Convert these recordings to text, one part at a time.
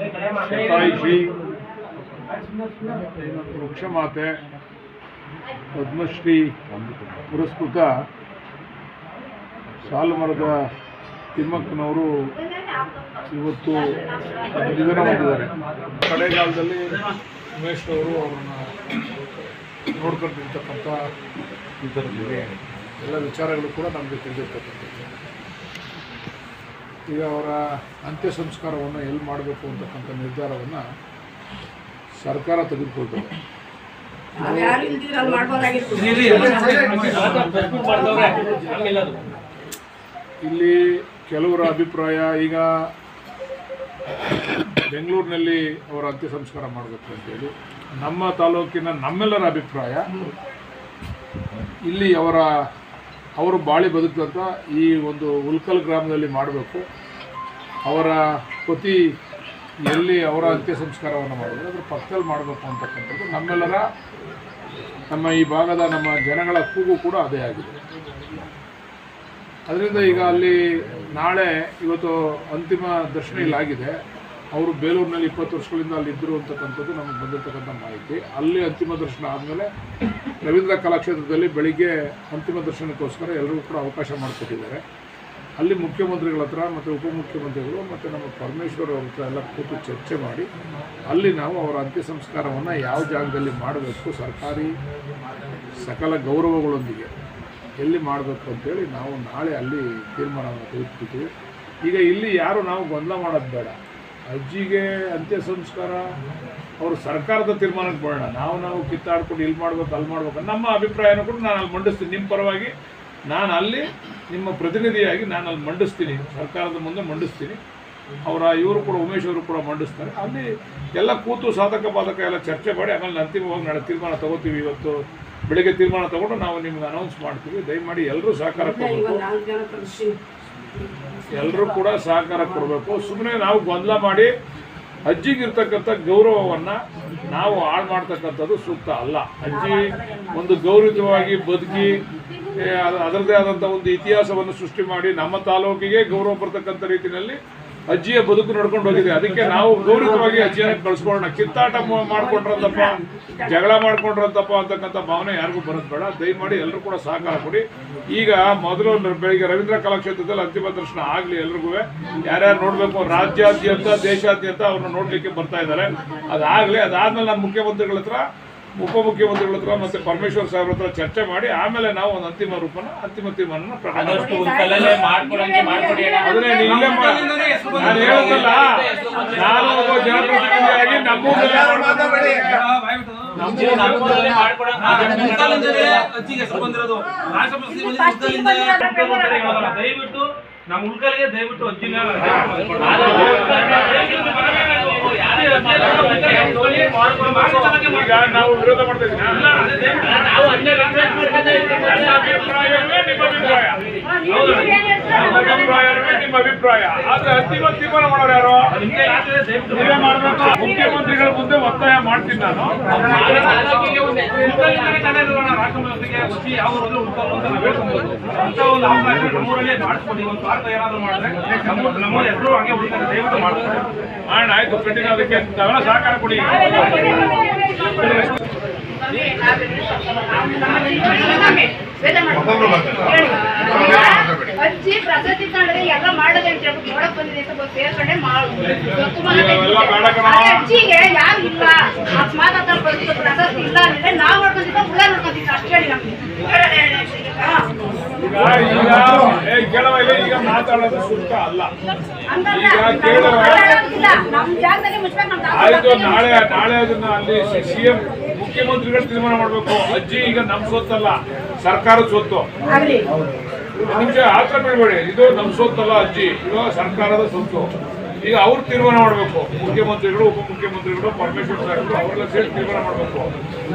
ಶತಾಯುಷಿ ವೃಕ್ಷಮಾತೆ ಪದ್ಮಶ್ರೀ ಪುರಸ್ಕೃತ ಸಾಲುಮರದ ತಿಮ್ಮಕ್ಕನವರು ಇವತ್ತು ನಿಧನ ಹೊಂದಿದ್ದಾರೆ. ಕಡೆಗಾಲದಲ್ಲಿ ಉಮೇಶ್ ಅವರು ಅವರನ್ನು ನೋಡ್ಕೊಂಡಿರ್ತಕ್ಕಂಥ ಎಲ್ಲ ವಿಚಾರಗಳು ಕೂಡ ನಮಗೆ ತಿಳಿದಿರ್ತಕ್ಕಂಥದ್ದು. ಈಗ ಅವರ ಅಂತ್ಯ ಸಂಸ್ಕಾರವನ್ನು ಎಲ್ಲಿ ಮಾಡಬೇಕು ಅಂತಕ್ಕಂಥ ನಿರ್ಧಾರವನ್ನು ಸರ್ಕಾರ ತೆಗೆದುಕೊಳ್ತದೆ ಇಲ್ಲಿ ಕೆಲವರ ಅಭಿಪ್ರಾಯ ಈಗ ಬೆಂಗಳೂರಿನಲ್ಲಿ ಅವರ ಅಂತ್ಯ ಸಂಸ್ಕಾರ ಮಾಡಬೇಕು ಅಂತೇಳಿ ನಮ್ಮ ತಾಲೂಕಿನ ನಮ್ಮೆಲ್ಲರ ಅಭಿಪ್ರಾಯ ಇಲ್ಲಿ ಅವರ ಅವರು ಬಾಳಿ ಬದುಕಂತ ಈ ಒಂದು ಉಲ್ಕಲ್ ಗ್ರಾಮದಲ್ಲಿ ಮಾಡಬೇಕು ಅವರ ಪತಿ ಎಲ್ಲಿ ಅವರ ಅಂತ್ಯ ಸಂಸ್ಕಾರವನ್ನು ಮಾಡಿದ್ರು, ಅದ್ರ ಪಕ್ಕದಲ್ಲಿ ಮಾಡಬೇಕು ಅಂತಕ್ಕಂಥದ್ದು ನಮ್ಮೆಲ್ಲರ, ನಮ್ಮ ಈ ಭಾಗದ ನಮ್ಮ ಜನಗಳ ಕೂಗು ಕೂಡ ಅದೇ ಆಗಿದೆ. ಅದರಿಂದ ಈಗ ಅಲ್ಲಿ ನಾಳೆ ಇವತ್ತು ಅಂತಿಮ ದರ್ಶನ ಇಲ್ಲಾಗಿದೆ. ಅವರು ಬೇಲೂರಿನಲ್ಲಿ ಇಪ್ಪತ್ತು ವರ್ಷಗಳಿಂದ ಅಲ್ಲಿ ಇದ್ದರು ಅಂತಕ್ಕಂಥದ್ದು ನಮಗೆ ಬಂದಿರತಕ್ಕಂಥ ಮಾಹಿತಿ. ಅಲ್ಲಿ ಅಂತಿಮ ದರ್ಶನ ಆದಮೇಲೆ ರವೀಂದ್ರ ಕಲಾಕ್ಷೇತ್ರದಲ್ಲಿ ಬೆಳಿಗ್ಗೆ ಅಂತಿಮ ದರ್ಶನಕ್ಕೋಸ್ಕರ ಎಲ್ಲರಿಗೂ ಕೂಡ ಅವಕಾಶ ಮಾಡಿಕೊಟ್ಟಿದ್ದಾರೆ. ಅಲ್ಲಿ ಮುಖ್ಯಮಂತ್ರಿಗಳ ಹತ್ರ ಮತ್ತು ಉಪಮುಖ್ಯಮಂತ್ರಿಗಳು ಮತ್ತು ನಮ್ಮ ಪರಮೇಶ್ವರ್ ಅವ್ರ ಹತ್ರ ಎಲ್ಲ ಕೂತು ಚರ್ಚೆ ಮಾಡಿ ಅಲ್ಲಿ ನಾವು ಅವರ ಅಂತ್ಯ ಸಂಸ್ಕಾರವನ್ನು ಯಾವ ಜಾಗದಲ್ಲಿ ಮಾಡಬೇಕು, ಸರ್ಕಾರಿ ಸಕಲ ಗೌರವಗಳೊಂದಿಗೆ ಎಲ್ಲಿ ಮಾಡಬೇಕು ಅಂತೇಳಿ ನಾವು ನಾಳೆ ಅಲ್ಲಿ ತೀರ್ಮಾನವನ್ನು ತೆಗೆದುಕೊಳ್ತೀವಿ. ಈಗ ಇಲ್ಲಿ ಯಾರು ನಾವು ಗೊಂದಲ ಮಾಡೋದು ಬೇಡ. ಅಜ್ಜಿಗೆ ಅಂತ್ಯ ಸಂಸ್ಕಾರ ಅವರು ಸರ್ಕಾರದ ತೀರ್ಮಾನಕ್ಕೆ ಬರೋಣ. ನಾವು ನಾವು ಕಿತ್ತಾಡ್ಕೊಂಡು ಇಲ್ಲಿ ಮಾಡ್ಬೇಕು, ಅಲ್ಲಿ ಮಾಡ್ಬೇಕು ನಮ್ಮ ಅಭಿಪ್ರಾಯನ ಕೂಡ ನಾನು ಅಲ್ಲಿ ಮಂಡಿಸ್ತೀನಿ. ನಿಮ್ಮ ಪರವಾಗಿ ನಾನು ಅಲ್ಲಿ ನಿಮ್ಮ ಪ್ರತಿನಿಧಿಯಾಗಿ ನಾನು ಅಲ್ಲಿ ಮಂಡಿಸ್ತೀನಿ. ಸರ್ಕಾರದ ಮುಂದೆ ಮಂಡಿಸ್ತೀನಿ. ಅವರ ಇವರು ಕೂಡ ಉಮೇಶ್ ಅವರು ಕೂಡ ಮಂಡಿಸ್ತಾರೆ. ಅಲ್ಲಿ ಎಲ್ಲ ಕೂತು ಸಾಧಕ ಬಾಧಕ ಎಲ್ಲ ಚರ್ಚೆ ಮಾಡಿ ಆಮೇಲೆ ಅಂತಿಮವಾಗಿ ನಾಳೆ ತೀರ್ಮಾನ ತಗೋತೀವಿ ಇವತ್ತು. ಬೆಳಿಗ್ಗೆ ತೀರ್ಮಾನ ತಗೊಂಡು ನಾವು ನಿಮ್ಗೆ ಅನೌನ್ಸ್ ಮಾಡ್ತೀವಿ. ದಯಮಾಡಿ ಎಲ್ಲರೂ ಸಹಕಾರ ಕೊಡಬೇಕು. ಎಲ್ಲರೂ ಕೂಡ ಸಹಕಾರ ಕೊಡಬೇಕು. ಸುಮ್ಮನೆ ನಾವು ಗೊಂದಲ ಮಾಡಿ ಅಜ್ಜಿಗಿರ್ತಕ್ಕಂಥ ಗೌರವವನ್ನು ನಾವು ಹಾಳು ಮಾಡ್ತಕ್ಕಂಥದ್ದು ಸೂಕ್ತ ಅಲ್ಲ. ಅಜ್ಜಿ ಒಂದು ಗೌರವಿತವಾಗಿ ಬದುಕಿ ಅದರದ್ದೇ ಆದಂಥ ಒಂದು ಇತಿಹಾಸವನ್ನು ಸೃಷ್ಟಿ ಮಾಡಿ ನಮ್ಮ ತಾಲೂಕಿಗೆ ಗೌರವ ಬರ್ತಕ್ಕಂಥ ರೀತಿಯಲ್ಲಿ ಅಜ್ಜಿಯ ಬದುಕು ನಡ್ಕೊಂಡು ಹೋಗಿದೆ. ಅದಕ್ಕೆ ನಾವು ಗೌರವವಾಗಿ ಅಜ್ಜಿಯನ್ನು ಕಳ್ಸ್ಕೊಳ್ಳೋಣ. ಕಿತ್ತಾಟ ಮಾಡ್ಕೊಂಡ್ರಂತಪ್ಪ, ಜಗಳ ಮಾಡ್ಕೊಂಡ್ರಂತಪ್ಪ ಅಂತಕ್ಕಂಥ ಭಾವನೆ ಯಾರಿಗೂ ಬರೋದು ಬೇಡ. ದಯಮಾಡಿ ಎಲ್ಲರೂ ಕೂಡ ಸಹಕಾರ ಕೊಡಿ. ಈಗ ಮೊದಲು ಬೆಳಿಗ್ಗೆ ರವೀಂದ್ರ ಕಲಾಕ್ಷೇತ್ರದಲ್ಲಿ ಅಂತಿಮ ದರ್ಶನ ಆಗಲಿ ಎಲ್ರಿಗೂ. ಯಾರ್ಯಾರು ನೋಡಬೇಕು, ರಾಜ್ಯಾದ್ಯಂತ, ದೇಶಾದ್ಯಂತ ಅವ್ರನ್ನ ನೋಡಲಿಕ್ಕೆ ಬರ್ತಾ ಇದ್ದಾರೆ. ಅದಾಗಲಿ, ಅದಾದ್ಮೇಲೆ ನಮ್ಮ ಮುಖ್ಯಮಂತ್ರಿಗಳ ಹತ್ರ ಉಪಮುಖ್ಯಮಂತ್ರಿಗಳ ಹತ್ರ ಮತ್ತೆ ಪರಮೇಶ್ವರ್ ಸಾಹೇಬ್ರ ಹತ್ರ ಚರ್ಚೆ ಮಾಡಿ ಆಮೇಲೆ ನಾವು ಒಂದು ಅಂತಿಮ ರೂಪನ ಅಂತಿಮ ತೀರ್ಮಾನ ಪ್ರಕಟ ಅದನ್ನೇ ನಾನು ಹೇಳುತ್ತಲ್ಲ ನಾನು ಒಬ್ಬ ಜನಪ್ರತಿನಿಧಿಯಾಗಿ ನಮ್ಮೂರಲ್ಲೇ ದಯವಿಟ್ಟು ನಮ್ಮ ಉಳ್ಕಲ್ಗೆ ದಯವಿಟ್ಟು ಅಜ್ಜಿನ ಆದ್ರೆ ಈಗ ನಾವು ವಿರೋಧ ಮಾಡ್ತಾ ಇದ್ದೀವಿ ನಾವು ಅಲ್ಲೇ ರಿಕ್ವೆಸ್ಟ್ ಮಾಡ್ಕೊತಾ ಇದ್ದೀವಿ. ನನ್ನ ನಿಮ್ಮ ಅಭಿಪ್ರಾಯ ಆದ್ರೆ ಅಂತಿಮ ತೀರ್ಮಾನ ಮಾಡೋರು ಯಾರು ಮಾಡ್ಬೇಕು ಮುಖ್ಯಮಂತ್ರಿಗಳ ಮುಂದೆ ಒತ್ತಾಯ ಮಾಡ್ತೀನಿ ನಾನು ಮಾಡೋಣ ಆಯ್ತು ಖಂಡಿತ ಅದಕ್ಕೆ ಸಹಕಾರ ಕೊಡಿ ಅಜ್ಜಿ ಪ್ರಗತಿ ಕಂಡ್ರೆ ಎಲ್ಲ ಮಾಡದೆ ಅಂತ ಹೇಳ್ಬಿಟ್ಟು ನೋಡಕ್ ಬಂದಿದೆ ಸೇರ್ಕೊಂಡೆ. ಅಜ್ಜಿಗೆ ಯಾರು ಇಲ್ಲ. ಅಕಸ್ಮಾತ್ ಹತ್ರ ಬಂದು ಪ್ರಶಸ್ತಿ ಇಲ್ಲ ಅಂದ್ರೆ ನಾವ್ ನೋಡ್ಕೊಂಡಿದ್ದ ಉಳ್ಳ ನೋಡ್ಕೊಂಡಿದ್ದ ಅಷ್ಟೇ ಹೇಳಿ ನಮ್ಗೆ. ಈಗ ಮಾತಾಡೋದು ಸೂಕ್ತ ಅಲ್ಲ. ನಮ್ ಜಾಗದಲ್ಲಿ ಮುಚ್ಬೇಕು ನಮ್ ಆಯ್ತು ನಾಳೆ ನಾಳೆ ಅದನ್ನ ಅಲ್ಲಿ ಸಿಎಂ ಮುಖ್ಯಮಂತ್ರಿಗಳು ತೀರ್ಮಾನ ಮಾಡಬೇಕು. ಅಜ್ಜಿ ಈಗ ನಮ್ ಸೊತ್ತಲ್ಲ ಸರ್ಕಾರದ ಸೊತ್ತು ಮುಂಚೆ ನಿಮಿಷ ಆತ್ರ ಬಿಡಬೇಡಿ ಇದು ನಮ್ಮ ಸೊತ್ತಲ್ಲ ಅಜ್ಜಿ. ಇದು ಸರ್ಕಾರದ ಸೊತ್ತು ಈಗ ಅವ್ರು ತೀರ್ಮಾನ ಮಾಡಬೇಕು. ಮುಖ್ಯಮಂತ್ರಿಗಳು ಉಪಮುಖ್ಯಮಂತ್ರಿಗಳು ಪರಮೇಶ್ವರ್ ಸಾಹೇಬರು ಅವರೆಲ್ಲ ಸೇರಿ ತೀರ್ಮಾನ ಮಾಡಬೇಕು.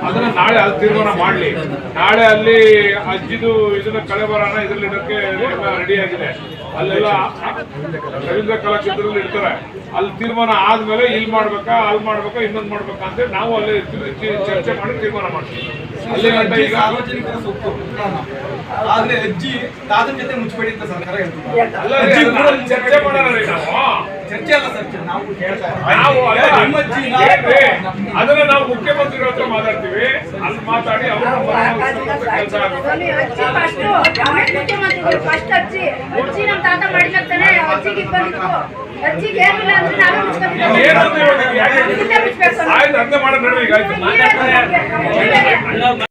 ಅದನ್ನ ನಾಳೆ ಅಲ್ಲಿ ತೀರ್ಮಾನ ಮಾಡಲಿ. ನಾಳೆ ಅಲ್ಲಿ ಅಜ್ಜಿದು ಇದನ್ನ ಕಳೆಬರಾನ ಇದ್ರಲ್ಲಿ ಇಡಕ್ಕೆ ರೆಡಿ ಆಗಿದೆ. ಅಲ್ಲೆಲ್ಲ ರವೀಂದ್ರ ಕಲಾಕ್ಷೇತ್ರದಲ್ಲಿ ಇರ್ತಾರೆ. ಅಲ್ಲಿ ತೀರ್ಮಾನ ಆದ್ಮೇಲೆ ಇಲ್ಲಿ ಮಾಡ್ಬೇಕಾ ಅಲ್ಲಿ ಮಾಡ್ಬೇಕಾ ಇನ್ನೊಂದು ಮಾಡ್ಬೇಕಾ ಅಂತೇಳಿ ನಾವು ಅಲ್ಲಿ ಚರ್ಚೆ ಮಾಡಿ ತೀರ್ಮಾನ ಮಾಡ್ತೀವಿ. ಈಗ ಸಾರ್ವಜನಿಕರ ಸೊತ್ತು ಆದ್ರೆ ಅಜ್ಜಿ ತಾತನ ಜೊತೆ ಮುಚ್ಚಬೇಡಿ ಅಂತ ಸರ್ಕಾರ ಹೇಳ್ತಾರೆ ಚರ್ಚೆ ಮಾಡೋಣ ನಾವು ಚರ್ಚೆ ಅಲ್ಲ ಸರ್ ನಾವು ಏನ್ರಿ? ಅದನ್ನ ನಾವು ಮುಖ್ಯಮಂತ್ರಿಗಳ ಹತ್ರ ಮಾತಾಡ್ತೀವಿ ಅಲ್ಲಿ ಮಾತಾಡಿ ಅವರು ಕೆಲಸ ಆಯ್ತು ಅಂತ ಮಾಡೋಣ ಈಗ ಆಯ್ತು.